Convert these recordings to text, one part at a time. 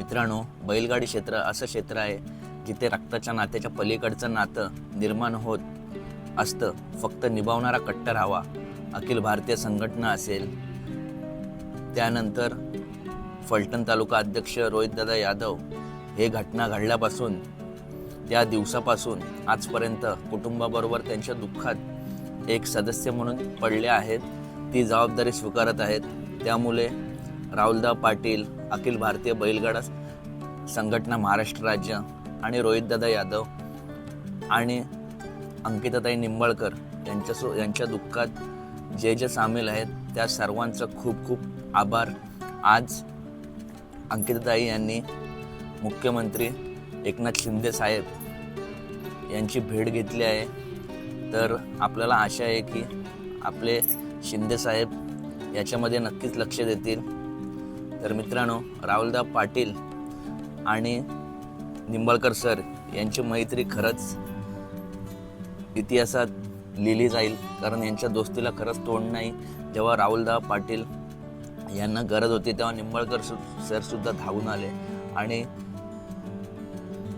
मित्रांनो बैलगाडी क्षेत्र असं क्षेत्र आहे जिथे रक्ताच्या नात्याच्या पलीकडचं नातं निर्माण होत असतं. फक्त निभावणारा कट्टर हवा. अखिल भारतीय संघटना असेल. त्यानंतर फलटण तालुका अध्यक्ष रोहितदादा यादव. हे घटना घडल्यापासून त्या दिवसापासून आजपर्यंत कुटुंबाबरोबर त्यांच्या दुःखात एक सदस्य म्हणून पडले आहेत. ती जबाबदारी स्वीकारत आहेत. त्यामुळे राहुलदा पाटील अखिल भारतीय बैलगाडा संघटना महाराष्ट्र राज्य आणि रोहितदादा यादव आणि अंकिताताई निंबाळकर यांच्या सो यांच्या दुःखात जे जे सामील आहेत त्या सर्वांचं खूप खूप आभार. आज अंकिताताई यांनी मुख्यमंत्री एकनाथ शिंदे साहेब यांची भेट घेतली आहे. तर आपल्याला आशा आहे की आपले शिंदे साहेब याच्यामध्ये नक्कीच लक्ष देतील. तर मित्रांनो राहुलदा पाटील आणि निंबाळकर सर यांची मैत्री खरंच इतिहासात लिहिली जाईल. कारण यांच्या दोस्तीला खरंच तोंड नाही. जेव्हा राहुलदा पाटील यांना गरज होती तेव्हा निंबाळकर सु- सर धावून आले. आणि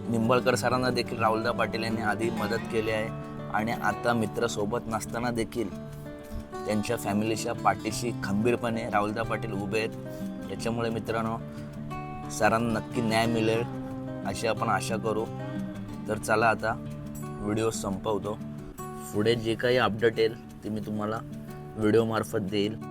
निंबाळकर सरांना देखील राहुलदा पाटील यांनी आधी मदत केली आहे. आणि आता मित्रासोबत नसताना देखील त्यांच्या फॅमिलीच्या पाठीशी खंबीरपणे राहुलदा पाटील उभे आहेत. त्याच्यामुळे मित्रांनो सरांना नक्की न्याय मिळेल अशी आपण आशा करू. तर चला आता व्हिडिओ संपवतो. पुढे जे काही अपडेट येईल ते मी तुम्हाला व्हिडिओमार्फत देईल.